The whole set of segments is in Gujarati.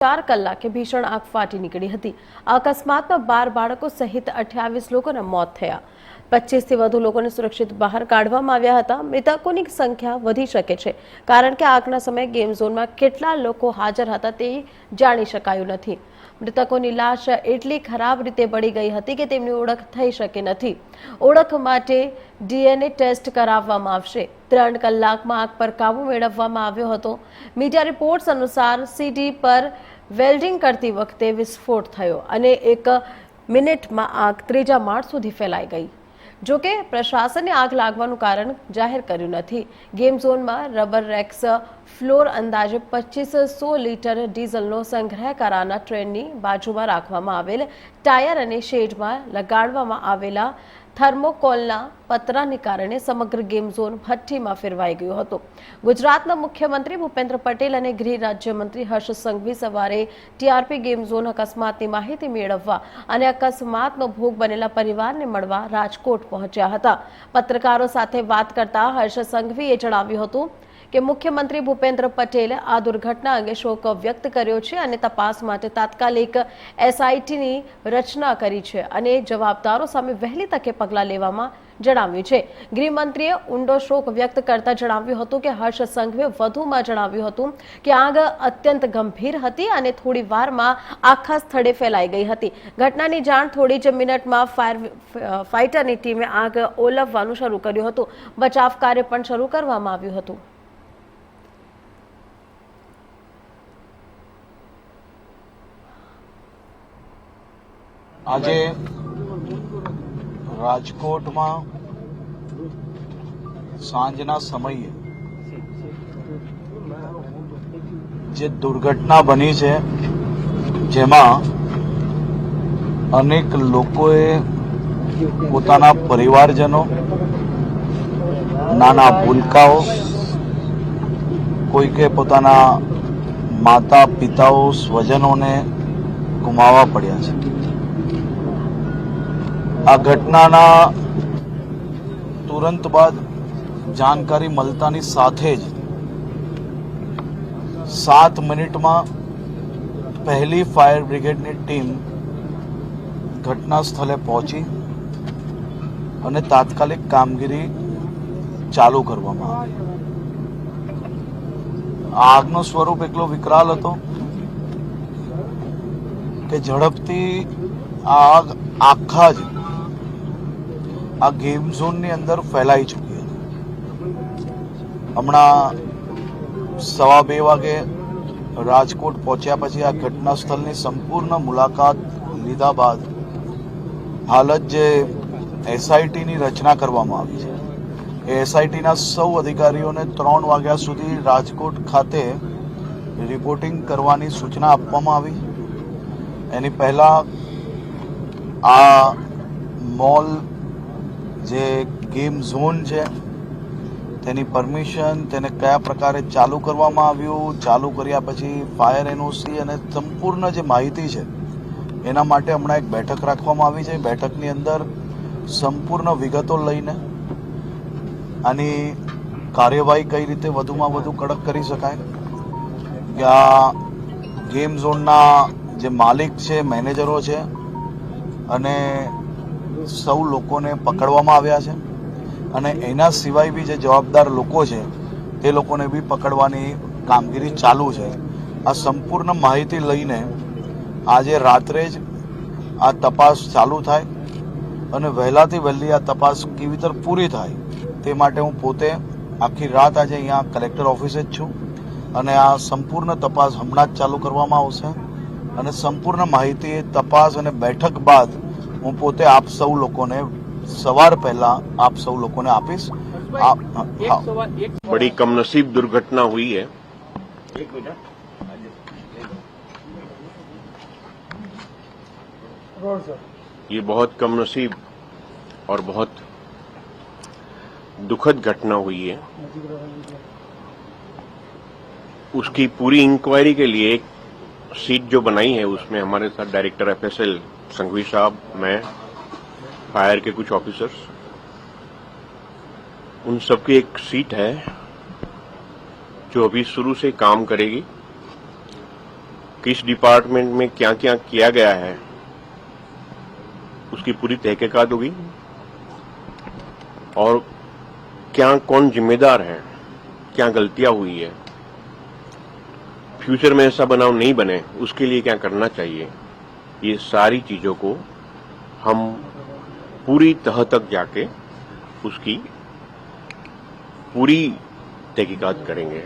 ચાર કલાકે ભીષણ આગ ફાટી નીકળી હતી. અકસ્માતમાં બાર બાળકો સહિત અઠ્યાવીસ લોકોના મોત થયા. પચીસથી વધુ લોકોને સુરક્ષિત બહાર કાઢવામાં આવ્યા હતા. મૃતકોની સંખ્યા વધી શકે છે, કારણ કે આગના સમયે ગેમ ઝોનમાં કેટલા લોકો હાજર હતા તે જાણી શકાયું નથી. મૃતકોની લાશ એટલી ખરાબ રીતે બળી ગઈ હતી કે તેમની ઓળખ થઈ શકી નથી. ઓળખ માટે ડીએનએ ટેસ્ટ કરાવવામાં આવશે. ત્રણ કલાકમાં આગ પર કાબુ મેળવવામાં આવ્યો હતો. મીડિયા રિપોર્ટ્સ અનુસાર સીડી પર વેલ્ડિંગ કરતી વખતે વિસ્ફોટ થયો અને એક મિનિટમાં આગ ત્રીજા માળ સુધી ફેલાઈ ગઈ. જો કે પ્રશાસને આગ લાગવાનું કારણ જાહેર કર્યું નથી. ગેમ ઝોનમાં રબર રેક્સ, ફ્લોર અંદાજે પચીસો લીટર ડીઝલનો સંગ્રહ કરાના ટ્રેનની બાજુમાં રાખવામાં આવેલ ટાયર અને શેડમાં લગાડવામાં આવેલા થર્મોકોલના પતરાને કારણે સમગ્ર ગેમ ઝોન ભઠ્ઠીમાં ફેરવાઈ ગયો હતો. ગુજરાતના મુખ્યમંત્રી ભૂપેન્દ્ર પટેલ અને ગૃહ રાજ્યમંત્રી હર્ષ સંઘવી સવારે ટીઆરપી ગેમ ઝોન અકસ્માતની માહિતી મેળવવા અને અકસ્માતનો ભોગ બનેલા પરિવારને મળવા રાજકોટ પહોંચ્યા હતા. પત્રકારો સાથે વાત કરતા હર્ષ સંઘવીએ જણાવ્યું હતું કે મુખ્યમંત્રી ભૂપેન્દ્ર પટેલે આ દુર્ઘટના અંગે શોક વ્યક્ત કર્યો છે અને તપાસ માટે તાત્કાલિક એસઆઈટીની રચના કરી છે અને જવાબદારો સામે વહેલી તકે પગલાં લેવામાં જણાવ્યું છે. ગૃહમંત્રીએ ઊંડો શોક વ્યક્ત કરતા જણાવ્યું હતું કે હર્ષ સંઘવે વધુમાં જણાવ્યું હતું કે આગ અત્યંત ગંભીર હતી અને થોડી વારમાં આખા સ્થળે ફેલાઈ ગઈ હતી. ઘટનાની જાણ થોડી જ મિનિટમાં ફાયર ફાઇટરની ટીમે આગ ઓલવવાનું શરૂ કર્યું હતું. બચાવ કાર્ય પણ શરૂ કરવામાં આવ્યું હતું. આજે રાજકોટમાં સાંજના સમયે જે દુર્ઘટના બની છે, જેમાં અનેક લોકોએ પોતાના પરિવારજનો, નાના ભૂલકાઓ, કોઈકે પોતાના માતા પિતાઓ સ્વજનોને ગુમાવવા પડ્યા છે. આ ઘટનાના તુરંત બાદ જાણકારી મળતાની સાથે જ સાત મિનિટમાં પહેલી ફાયર બ્રિગેડની ટીમ ઘટના સ્થળે પહોંચી અને તાત્કાલિક કામગીરી ચાલુ કરવામાં આવી. આ આગનું સ્વરૂપ એટલો વિકરાલ હતો કે ઝડપથી આગ આખા જ આ ગેમ ઝોનની અંદર ફેલાઈ ચૂકી હતી. હમણાં સવા બે વાગે રાજકોટ પહોંચ્યા પછી આ ઘટના સ્થળની સંપૂર્ણ મુલાકાત લીધા બાદ હાલ જ જે એસઆઈટીની રચના કરવામાં આવી છે. એ એસઆઈટીના સૌ અધિકારીઓને ત્રણ વાગ્યા સુધી રાજકોટ ખાતે રિપોર્ટિંગ કરવાની સૂચના આપવામાં આવી. એની પહેલા આ મોલ જે ગેમ ઝોન છે, તેની પરમિશન તેને કયા પ્રકારે ચાલુ કરવામાં આવ્યું, ચાલુ કર્યા પછી ફાયર એનઓસી અને સંપૂર્ણ જે માહિતી છે, એના માટે હમણાં એક બેઠક રાખવામાં આવી છે. બેઠકની અંદર સંપૂર્ણ વિગતો લઈને આની કાર્યવાહી કઈ રીતે વધુમાં વધુ કડક કરી શકાય, કે આ ગેમ ઝોનના જે માલિક છે, મેનેજરો છે, અને સૌ લોકોને પકડવામાં આવ્યા છે અને એના સિવાય બી જે જવાબદાર લોકો છે, તે લોકોને બી પકડવાની કામગીરી ચાલુ છે. આ સંપૂર્ણ માહિતી લઈને આજે રાત્રે જ આ તપાસ ચાલુ થાય અને વહેલાથી વહેલી આ તપાસ કેવી રીતે પૂરી થાય તે માટે હું પોતે આખી રાત આજે અહીંયા કલેક્ટર ઓફિસે જ છું અને આ સંપૂર્ણ તપાસ હમણાં જ ચાલુ કરવામાં આવશે અને સંપૂર્ણ માહિતી, તપાસ અને બેઠક બાદ હું પોતે આપ સૌ લોકોને સવાર પહેલા આપ સૌ લોકોને આપીશ આપ હા बड़ी कमनसीब दुर्घटना हुई है ये बहुत कमनसीब और बहुत दुखद घटना हुई है उसकी पूरी इंक्वायरी के लिए एक सीट जो बनाई है उसमें हमारे साथ डायरेक्टर एफएसएल संघवी साहब, मैं, फायर के कुछ ऑफिसर्स उन सबकी एक सीट है, जो अभी शुरू से काम करेगी। किस डिपार्टमेंट में क्या क्या किया गया है, उसकी पूरी तहकीकात होगी। और क्या कौन जिम्मेदार है, क्या गलतियाँ हुई है फ्यूचर में ऐसा बनाव नहीं बने, उसके लिए क्या करना चाहिए। ये सारी चीजों को हम पूरी तह तक जाके उसकी पूरी तहकीकात करेंगे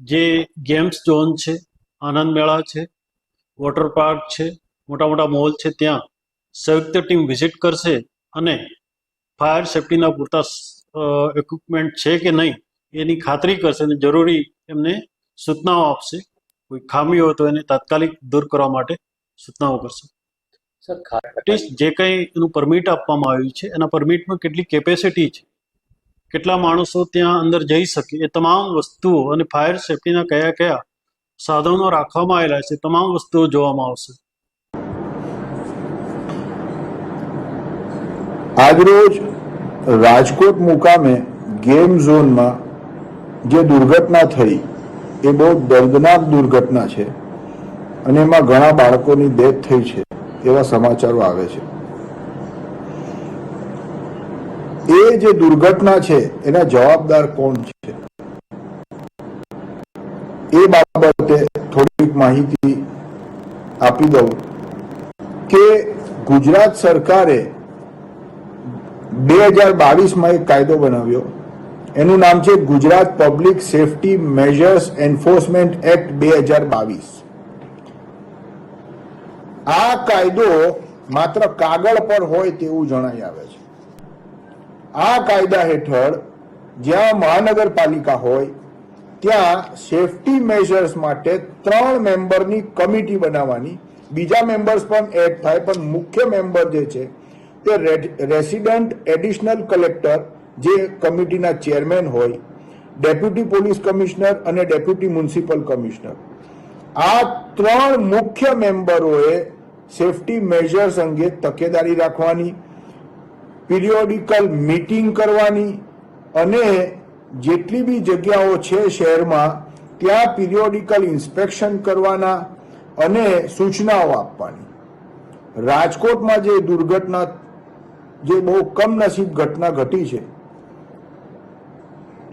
જે ગેમ્સ ઝોન છે આનંદ મેળા છે વોટર પાર્ક છે મોટા મોટા મોલ છે ત્યાં સંયુક્ત ટીમ વિઝિટ કરશે અને ફાયર સેફટીના પૂરતા ઇક્વિપમેન્ટ છે કે નહીં એની ખાતરી કરશે અને જરૂરી એમને સૂચનાઓ આપશે કોઈ ખામી હોય તો એને તાત્કાલિક દૂર કરવા માટે સૂચનાઓ કરશે. સર જે કંઈ એનું પરમિટ આપવામાં આવ્યું છે એના પરમિટમાં કેટલી કેપેસિટી છે? કેટલા માણસો ત્યાં અંદર જઈ શકે? એ તમામ વસ્તુઓ અને ફાયર સેફટીના કયા કયા સાધનો રાખવામાં આવેલા છે તમામ વસ્તુઓ જોવામાં આવશે. આજરોજ રાજકોટ મુકામે ગેમ ઝોનમાં જે દુર્ઘટના થઈ એ બહુ દર્દનાક દુર્ઘટના છે અને એમાં ઘણા બાળકોની ડેથ થઈ છે એવા સમાચારો આવે છે. એ જે દુર્ઘટના છે એના જવાબદાર કોણ છે? એ બાબતે થોડીક માહિતી આપી દઉં કે ગુજરાત સરકારે બે હજાર બાવીસમાં એક કાયદો બનાવ્યો. એનું નામ છે Gujarat public safety measures enforcement act બે હજાર બાવીસ. આ કાયદો માત્ર કાગળ પર હોય તેવું જણાઈ આવે છે. આ કાયદા હેઠળ જ્યાં મહાનગરપાલિકા હોય, ત્યાં સેફટી મેજર્સ માટે ત્રણ મેમ્બરની કમિટી બનાવવાની, બીજા મેમ્બર્સ પણ એડ થાય, પણ મુખ્ય મેમ્બર જે છે, તે રેસિડન્ટ એડિશનલ કલેક્ટર જે કમિટીના ચેરમેન હોય, ડેપ્યુટી પોલીસ કમિશનર અને ડેપ્યુટી મ્યુનિસિપલ કમિશનર. આ ત્રણ મુખ્ય મેમ્બરોએ સેફટી મેજર્સ અંગે તકેદારી રાખવાની, પિરિયોડિકલ મીટિંગ કરવાની અને જેટલી બી જગ્યાઓ છે શહેરમાં, ત્યાં પિરિયોડિકલ ઇન્સ્પેક્શન કરવાના અને સૂચનાઓ આપવાની. રાજકોટમાં જે દુર્ઘટના, જે બહુ કમનસીબ ઘટના ઘટી છે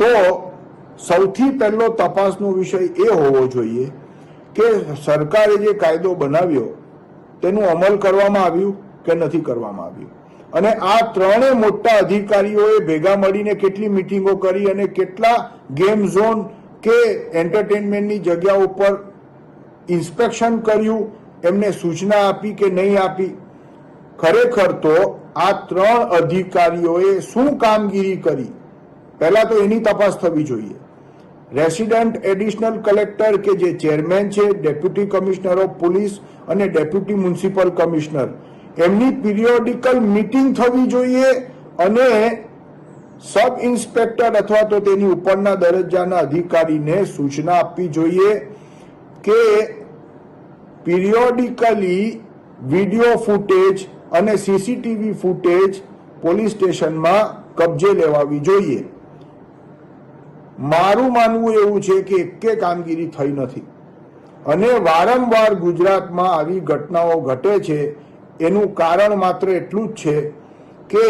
તો સૌથી પહેલો તપાસનો વિષય એ હોવો જોઈએ કે સરકારે જે કાયદો બનાવ્યો, તેનું અમલ કરવામાં આવ્યું કે નથી કરવામાં આવ્યું? અને આ ત્રણે મોટા અધિકારીઓએ ભેગા મળીને કેટલી મિટિંગો કરી અને કેટલા ગેમ ઝોન કે એન્ટરટેનમેન્ટની જગ્યા ઉપર ઇન્સ્પેક્શન કર્યું, એમને સૂચના આપી કે નહીં આપી? ખરેખર તો આ ત્રણ અધિકારીઓએ શું કામગીરી કરી? પહેલા તો એની તપાસ થવી જોઈએ. રેસિડન્ટ એડિશનલ કલેક્ટર કે જે ચેરમેન છે, ડેપ્યુટી કમિશનર ઓફ પોલીસ અને ડેપ્યુટી મ્યુનિસિપલ કમિશનર, એમની પિરિયોડિકલ મીટિંગ થવી જોઈએ અને સબ ઇન્સ્પેક્ટર અથવા તો તેની ઉપરના દરજ્જાના અધિકારીને સૂચના આપવી જોઈએ કે પિરિયોડિકલી વીડિયો ફૂટેજ અને સીસીટીવી ફૂટેજ પોલીસ સ્ટેશનમાં કબજે લેવાવી જોઈએ. મારું માનવું એવું છે કે એકે કામગીરી થઈ નથી. અને વારંવાર ગુજરાતમાં આવી ઘટનાઓ ઘટે છે, એનું કારણ માત્ર એટલું જ છે કે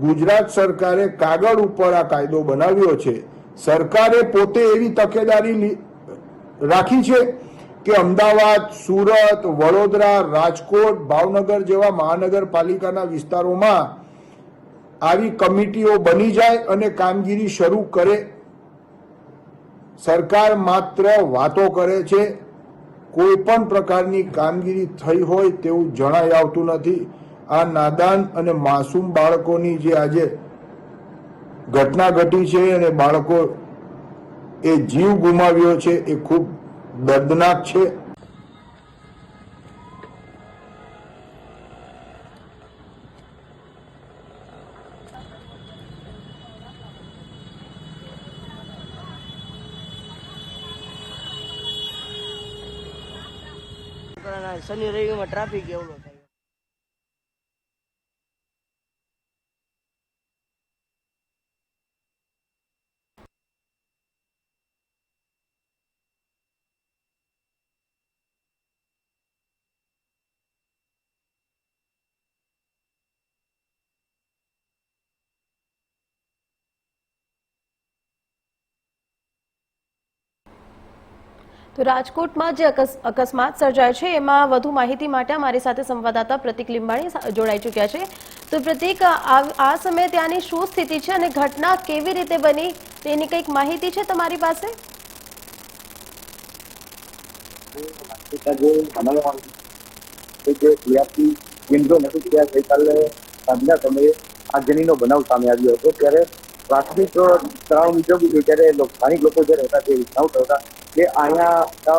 ગુજરાત સરકારે કાગળ ઉપર આ કાયદો બનાવ્યો છે. સરકારે પોતે એવી તકેદારી રાખી છે કે અમદાવાદ, સુરત, વડોદરા, રાજકોટ, ભાવનગર જેવા મહાનગરપાલિકાના વિસ્તારોમાં આવી કમિટીઓ બની જાય અને કામગીરી શરૂ કરે સરકાર માત્ર વાતો કરે છે, કોઈ પણ પ્રકારની કામગીરી થઈ હોય તેવું જણાઈ આવતું નથી. આ નાદાન અને માસૂમ બાળકોની જે આજે ઘટના ઘટી છે અને બાળકો એ જીવ ગુમાવ્યો છે એ ખૂબ દર્દનાક છે. શનિ રવિમાં ટ્રાફિક એવડો થાય. તો રાજકોટમાં જે અકસ- અકસ્માત સર્જાય છે, એમાં વધુ માહિતી માટે અમારી સાથે સંવાદદાતા પ્રતિક લીંબાણી જોડાઈ ચૂક્યા છે. તો પ્રતિક, આ સમયે ત્યાંની શું સ્થિતિ છે અને ઘટના કેવી રીતે બની, તેની કંઈક માહિતી છે તમારી પાસે? સમયે આગજનીનો બનાવ સામે આવ્યો હતો. ત્યારે પ્રાથમિક તણાવ મુજબ ત્યારે સ્થાનિક લોકો જે રહેતા તે વિસ્તાર હતા કે અહીંયા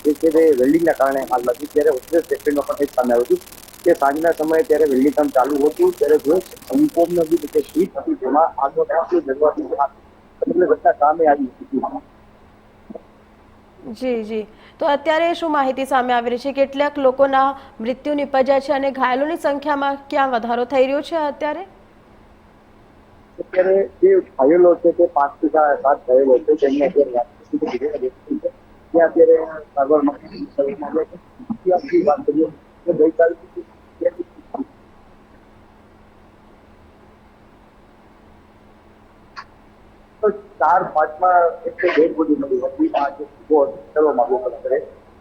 જે છે તે વેલ્ડિંગના કારણે હાલ લાગી ત્યારે ઓક્સિજન સેક્ટરનો પણ એક સામે આવ્યું હતું કે સાંજના સમયે ત્યારે વેલ્ડિંગ કામ ચાલુ હતું ત્યારે જો સંકોમનો નથી કે શીટ હતી જેમાં આગનો ટાંકો જલવાથી એટલે બધા કામે આવી હતી. જી જી. તો અત્યારે શું માહિતી સામે આવી રહી છે? કેટલાક લોકોના મૃત્યુ નિપજ્યા છે અને ઘાયલોની સંખ્યામાં ક્યાં વધારો થઈ રહ્યો છે અત્યારે? અત્યારે જે ઘાયલો છે તે પાંચથી સાત ઘાયલો છે જેમને અત્યારે પાંચ ચાર પાંચમાં એક ડેડ બોડી મળી હતી જે ઊભો કરવામાં આવ્યો કરે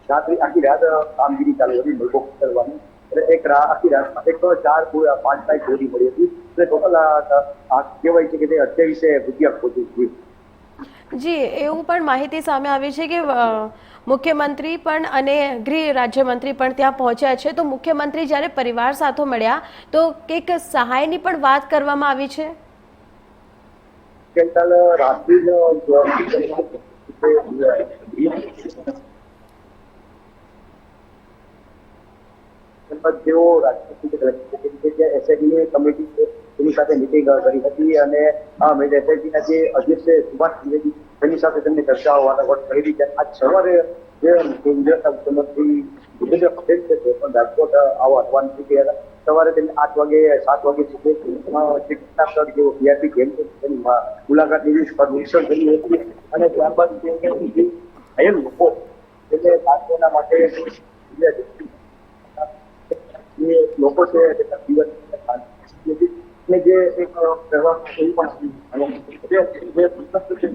રાત્રિ આખી રાત કામગીરી ચાલુ હતી મલબો કરવાની એટલે એક આખી રાતમાં એક ચાર પાંચ પાંચ ગોળી મળી હતી. એટલે ટોટલ આ કહેવાય છે કે તે અઠ્યાવીસે રૂપિયા ખોટી હતી જી, એવું પણ માહિતી સામે આવી છે કે મુખ્યમંત્રી પણ અને ગૃહ રાજ્યમંત્રી પણ ત્યાં પહોંચ્યા છે. તો મુખ્યમંત્રી જ્યારે પરિવાર સાથે મળ્યા, તો કંઈક સહાયની પણ વાત કરવામાં આવી છે? ગઈકાલે રાત્રિનો ત્યારબાદ તેઓ રાજકીય કમિટી છે, એની સાથે મિટિંગ કરી હતી અને એસઆઈટીના જે અધ્યક્ષ સુભાષ ત્રિવેદી તેની સાથે તેમને ચર્ચાઓ, વાટાઘાટ કરી હતી. આજ સવારે જે ગુજરાત મુખ્યમંત્રી ભૂપેન્દ્ર પટેલ છે, તે પણ રાજકોટ આવો આવવાનું થઈ હતા. સવારે તેને આઠ વાગે, સાત વાગે સુધી જે કેટલાક જેવો વીઆઈપી ગેમ છે, તેની મુલાકાત લીધી નિરીક્ષણ કર્યું હતું. અને ત્યારબાદ જે લોકો એટલે સાંત્વના માટે જે લોકો છે તેના જીવન અને જે એક કહેવામાં એવું પણ જે જે પુસ્તક છે